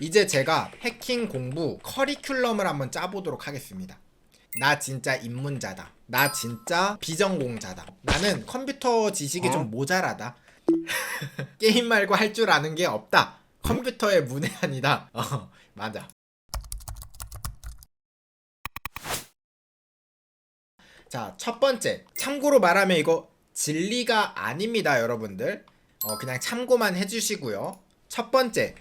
이제 제가 해킹 공부 커리큘럼을 한번 짜보도록 하겠습니다. 나 진짜 입문자다. 나 진짜 비전공자다. 나는 컴퓨터 지식이 좀 모자라다. 게임 말고 할 줄 아는 게 없다. 컴퓨터의 문외한이다. 어, 맞아. 자, 첫 번째. 참고로 말하면 이거 진리가 아닙니다, 여러분들. 어, 그냥 참고만 해주시고요. 첫 번째.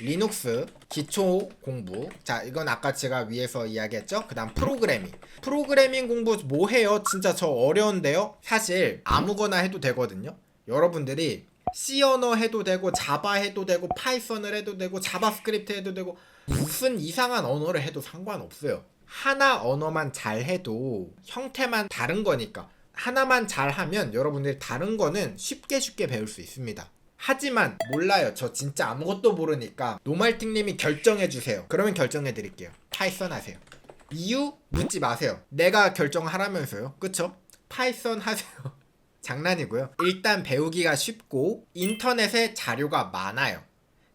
리눅스 기초 공부. 자, 이건 아까 제가 위에서 이야기했죠? 그 다음 프로그래밍. 프로그래밍 공부 뭐 해요? 진짜 저 어려운데요? 사실 아무거나 해도 되거든요. 여러분들이 C 언어 해도 되고, 자바 해도 되고, 파이썬을 해도 되고, 자바스크립트 해도 되고, 무슨 이상한 언어를 해도 상관없어요. 하나 언어만 잘 해도 형태만 다른 거니까. 하나만 잘 하면 여러분들이 다른 거는 쉽게 쉽게 배울 수 있습니다. 하지만 몰라요. 저 진짜 아무것도 모르니까 노말팅님이 결정해 주세요. 그러면 결정해 드릴게요. 파이썬 하세요. 이유 묻지 마세요. 내가 결정하라면서요. 그쵸? 파이썬 하세요. 장난이고요. 일단 배우기가 쉽고 인터넷에 자료가 많아요.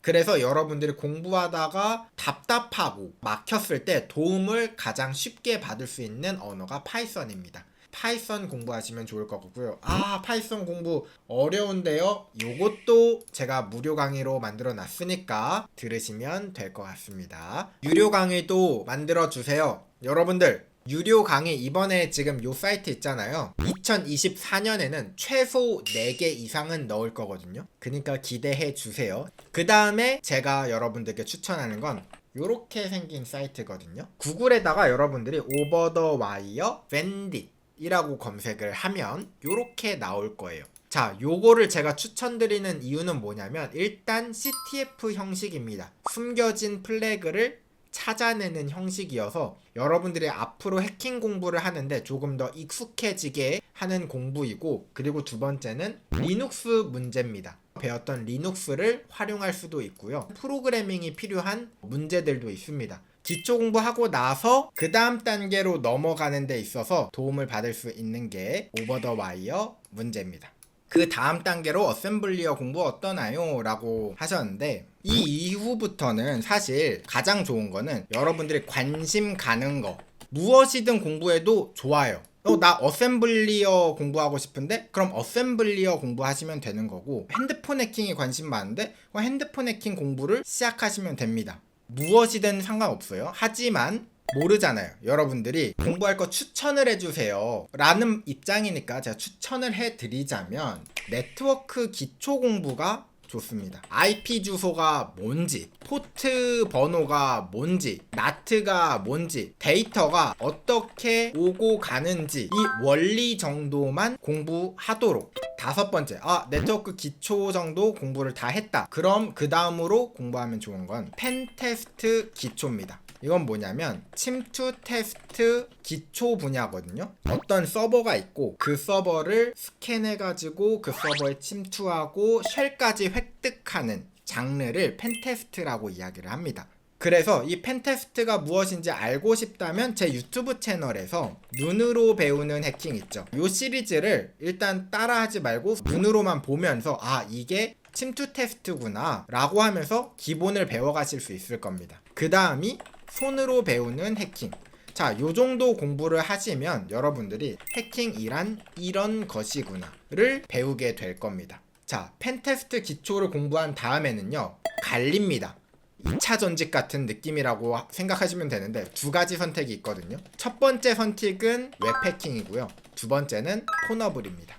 그래서 여러분들이 공부하다가 답답하고 막혔을 때 도움을 가장 쉽게 받을 수 있는 언어가 파이썬입니다. 파이썬 공부하시면 좋을 것 같고요. 아, 파이썬 공부 어려운데요? 요것도 제가 무료 강의로 만들어 놨으니까 들으시면 될 것 같습니다. 유료 강의도 만들어 주세요. 여러분들, 유료 강의 이번에 지금 요 사이트 있잖아요. 2024년에는 최소 4개 이상은 넣을 거거든요. 그러니까 기대해 주세요. 그 다음에 제가 여러분들께 추천하는 건 요렇게 생긴 사이트거든요. 구글에다가 여러분들이 오버 더 와이어 밴딧 이라고 검색을 하면 요렇게 나올 거예요. 자, 요거를 제가 추천드리는 이유는 뭐냐면 일단 CTF 형식입니다. 숨겨진 플래그를 찾아내는 형식이어서 여러분들이 앞으로 해킹 공부를 하는데 조금 더 익숙해지게 하는 공부이고 그리고 두 번째는 리눅스 문제입니다. 배웠던 리눅스를 활용할 수도 있고요. 프로그래밍이 필요한 문제들도 있습니다. 기초 공부하고 나서 그 다음 단계로 넘어가는 데 있어서 도움을 받을 수 있는 게 오버 더 와이어 문제입니다. 그 다음 단계로 어셈블리어 공부 어떠나요? 라고 하셨는데 이 이후부터는 사실 가장 좋은 거는 여러분들이 관심 가는 거 무엇이든 공부해도 좋아요. 어, 나 어셈블리어 공부하고 싶은데 그럼 어셈블리어 공부하시면 되는 거고 핸드폰 해킹에 관심 많은데 그럼 핸드폰 해킹 공부를 시작하시면 됩니다. 무엇이든 상관없어요. 하지만 모르잖아요. 여러분들이 공부할 거 추천을 해주세요. 라는 입장이니까 제가 추천을 해드리자면 네트워크 기초 공부가 좋습니다. IP 주소가 뭔지, 포트 번호가 뭔지, 나트가 뭔지, 데이터가 어떻게 오고 가는지 이 원리 정도만 공부하도록. 다섯 번째, 아, 네트워크 기초 정도 공부를 다 했다. 그럼 그 다음으로 공부하면 좋은 건 펜테스트 기초입니다. 이건 뭐냐면 침투 테스트 기초 분야거든요. 어떤 서버가 있고 그 서버를 스캔해 가지고 그 서버에 침투하고 쉘까지 획득하는 장르를 펜테스트라고 이야기를 합니다. 그래서 이 펜테스트가 무엇인지 알고 싶다면 제 유튜브 채널에서 눈으로 배우는 해킹 있죠. 이 시리즈를 일단 따라하지 말고 눈으로만 보면서 아 이게 침투 테스트구나 라고 하면서 기본을 배워가실 수 있을 겁니다. 그 다음이 손으로 배우는 해킹. 자, 요 정도 공부를 하시면 여러분들이 해킹이란 이런 것이구나를 배우게 될 겁니다. 자, 펜테스트 기초를 공부한 다음에는요, 갈립니다. 2차 전직 같은 느낌이라고 생각하시면 되는데 두 가지 선택이 있거든요. 첫 번째 선택은 웹 해킹이고요. 두 번째는 폰어블입니다.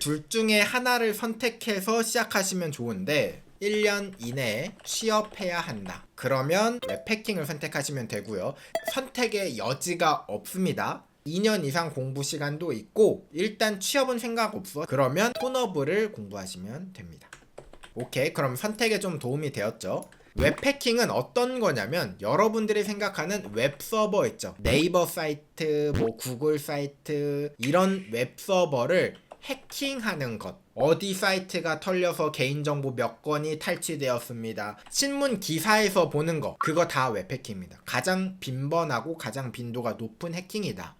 둘 중에 하나를 선택해서 시작하시면 좋은데 1년 이내에 취업해야 한다. 그러면 웹 해킹을 선택하시면 되고요. 선택의 여지가 없습니다. 2년 이상 공부 시간도 있고 일단 취업은 생각 없어. 그러면 폰어블을 공부하시면 됩니다. 오케이. 그럼 선택에 좀 도움이 되었죠? 웹 해킹은 어떤 거냐면 여러분들이 생각하는 웹 서버 있죠. 네이버 사이트, 뭐 구글 사이트 이런 웹 서버를 해킹하는 것. 어디 사이트가 털려서 개인정보 몇 건이 탈취되었습니다. 신문 기사에서 보는 거. 그거 다 웹해킹입니다. 가장 빈번하고 가장 빈도가 높은 해킹이다.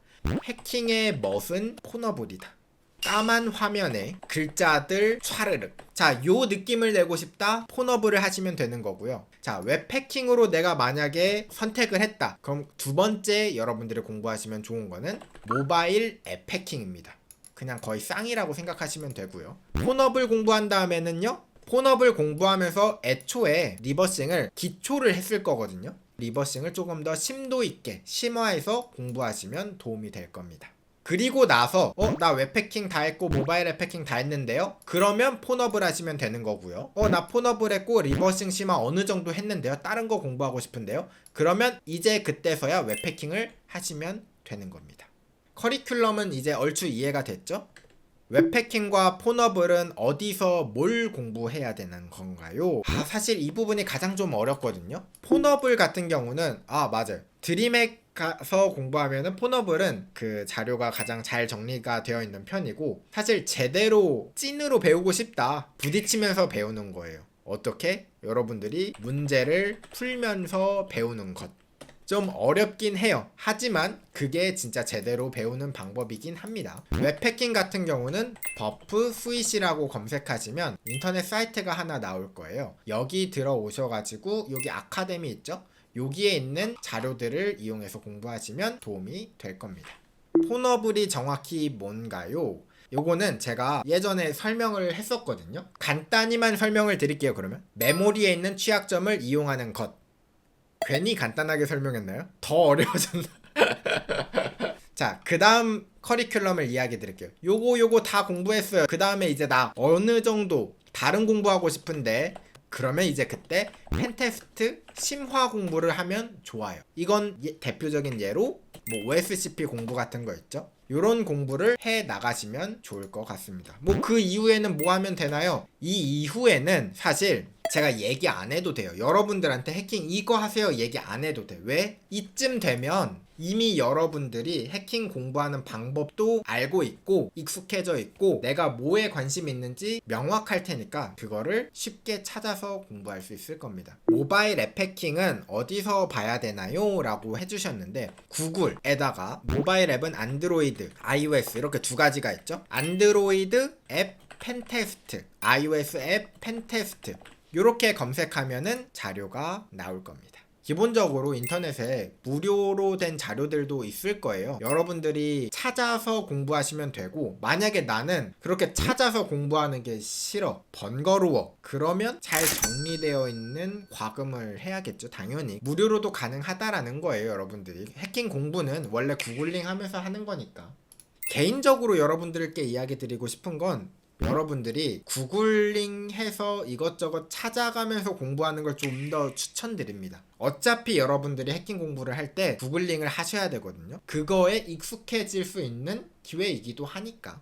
해킹의 멋은 폰어블이다. 까만 화면에 글자들 촤르륵. 자, 요 느낌을 내고 싶다. 폰업을 하시면 되는 거고요. 자, 웹패킹으로 내가 만약에 선택을 했다. 그럼 두 번째 여러분들이 공부하시면 좋은 거는 모바일 앱 패킹입니다. 그냥 거의 쌍이라고 생각하시면 되고요. 폰업을 공부한 다음에는요. 폰업을 공부하면서 애초에 리버싱을 기초를 했을 거거든요. 리버싱을 조금 더 심도 있게 심화해서 공부하시면 도움이 될 겁니다. 그리고 나서 어 나 웹패킹 다 했고 모바일 앱 패킹 다 했는데요. 그러면 폰업을 하시면 되는 거고요. 어 나 폰업을 했고 리버싱 심화 어느 정도 했는데요. 다른 거 공부하고 싶은데요. 그러면 이제 그때서야 웹패킹을 하시면 되는 겁니다. 커리큘럼은 이제 얼추 이해가 됐죠? 웹패킹과 폰업을은 어디서 뭘 공부해야 되는 건가요? 아, 사실 이 부분이 가장 좀 어렵거든요. 폰업을 같은 경우는 아 맞아요. 드림액 가서 공부하면은 폰업을은 그 자료가 가장 잘 정리가 되어 있는 편이고 사실 제대로 찐으로 배우고 싶다 부딪히면서 배우는 거예요. 어떻게? 여러분들이 문제를 풀면서 배우는 것. 좀 어렵긴 해요. 하지만 그게 진짜 제대로 배우는 방법이긴 합니다. 웹패킹 같은 경우는 버프 스윗이라고 검색하시면 인터넷 사이트가 하나 나올 거예요. 여기 들어오셔가지고 여기 아카데미 있죠? 여기에 있는 자료들을 이용해서 공부하시면 도움이 될 겁니다. 폰어블이 정확히 뭔가요? 요거는 제가 예전에 설명을 했었거든요. 간단히만 설명을 드릴게요, 그러면. 메모리에 있는 취약점을 이용하는 것. 괜히 간단하게 설명했나요? 더 어려워졌나? 자, 그 다음 커리큘럼을 이야기 드릴게요. 요거, 요거 다 공부했어요. 그 다음에 이제 나 어느 정도 다른 공부하고 싶은데, 그러면 이제 그때 펜테스트 심화 공부를 하면 좋아요. 이건 예- 대표적인 예로 뭐 OSCP 공부 같은 거 있죠? 요런 공부를 해 나가시면 좋을 것 같습니다. 뭐 그 이후에는 뭐 하면 되나요? 이 이후에는 사실 제가 얘기 안 해도 돼요. 여러분들한테 해킹 이거 하세요 얘기 안 해도 돼. 왜? 이쯤 되면 이미 여러분들이 해킹 공부하는 방법도 알고 있고 익숙해져 있고 내가 뭐에 관심 있는지 명확할 테니까 그거를 쉽게 찾아서 공부할 수 있을 겁니다. 모바일 앱 해킹은 어디서 봐야 되나요? 라고 해주셨는데 구글에다가 모바일 앱은 안드로이드, iOS 이렇게 두 가지가 있죠. 안드로이드 앱 펜테스트, iOS 앱 펜테스트 이렇게 검색하면은 자료가 나올 겁니다. 기본적으로 인터넷에 무료로 된 자료들도 있을 거예요. 여러분들이 찾아서 공부하시면 되고, 만약에 나는 그렇게 찾아서 공부하는 게 싫어, 번거로워. 그러면 잘 정리되어 있는 과금을 해야겠죠, 당연히. 무료로도 가능하다라는 거예요, 여러분들이. 해킹 공부는 원래 구글링 하면서 하는 거니까. 개인적으로 여러분들께 이야기 드리고 싶은 건 여러분들이 구글링 해서 이것저것 찾아가면서 공부하는 걸 좀 더 추천드립니다. 어차피 여러분들이 해킹 공부를 할 때 구글링을 하셔야 되거든요. 그거에 익숙해질 수 있는 기회이기도 하니까.